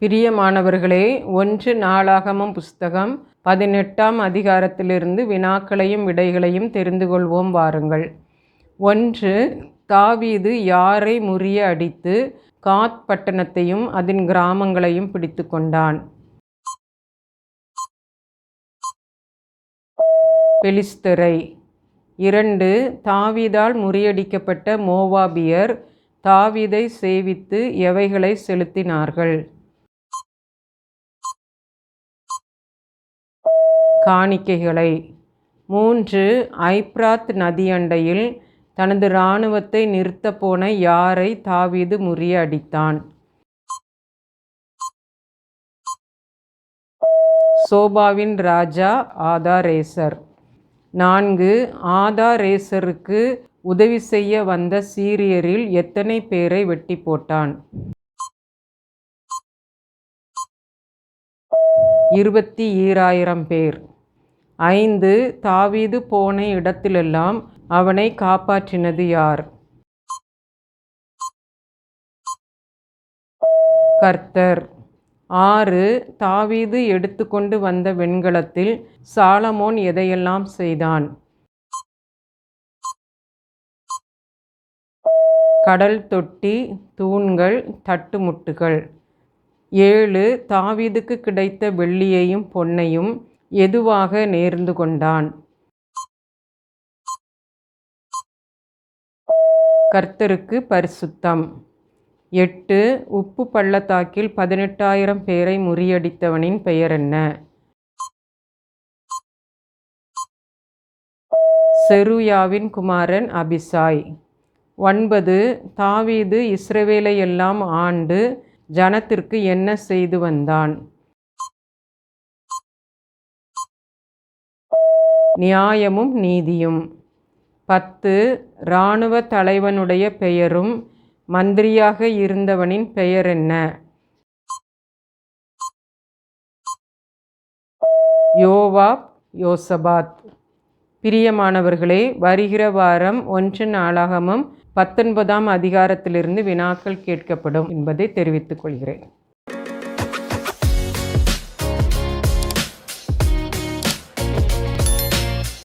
பிரியமானவர்களே ஒன்று நாளாகமம் புஸ்தகம் பதினெட்டாம் அதிகாரத்திலிருந்து வினாக்களையும் விடைகளையும் தெரிந்து கொள்வோம் வாருங்கள். ஒன்று தாவீது யாரை முறிய அடித்து காத் பட்டணத்தையும் அதன் கிராமங்களையும் பிடித்து கொண்டான். பெலிஸ்தரை. இரண்டு தாவீதால் முறியடிக்கப்பட்ட மோவாபியர் தாவீதை சேவித்து எவைகளை செலுத்தினார்கள்? காணிக்கைகளை. மூன்று ஐப்ராத் நதியண்டையில் தனது இராணுவத்தை நிறுத்தப்போன யாரை தாவீது முறியடித்தான் சோபாவின் ராஜா ஆதாரேசர். நான்கு ஆதாரேசருக்கு உதவி செய்ய வந்த சீரியரில் எத்தனை பேரை வெட்டி போட்டான்? இருபத்தி ஈராயிரம் பேர். ஐந்து தாவீது போன இடத்திலெல்லாம் அவனை காப்பாற்றினது யார்? கர்த்தர். ஆறு தாவீது எடுத்துக்கொண்டு வந்த வெண்கலத்தில் சாலமோன் எதையெல்லாம் செய்தான்? கடல் தொட்டி தூண்கள் தட்டுமுட்டுகள். ஏழு தாவீதுக்கு கிடைத்த வெள்ளியையும் பொன்னையும் எதுவாக நேர்ந்து கொண்டான்? கர்த்தருக்கு பரிசுத்தம். எட்டு உப்பு பள்ளத்தாக்கில் பதினெட்டாயிரம் பேரை முறியடித்தவனின் பெயர் என்ன? செருயாவின் குமாரன் அபிசாய். ஒன்பது தாவீது இஸ்ரவேலை எல்லாம் ஆண்டு ஜனத்திற்கு என்ன செய்து வந்தான்? நியாயமும் நீதியும். பத்து இராணுவ தலைவனுடைய பெயரும் மந்திரியாக இருந்தவனின் பெயர் என்ன யோவாப் யோசபாத். பிரியமானவர்களே வருகிற வாரம் ஒன்று நாளாகமும் பத்தொன்பதாம் அதிகாரத்திலிருந்து வினாக்கள் கேட்கப்படும் என்பதை தெரிவித்துக் கொள்கிறேன்.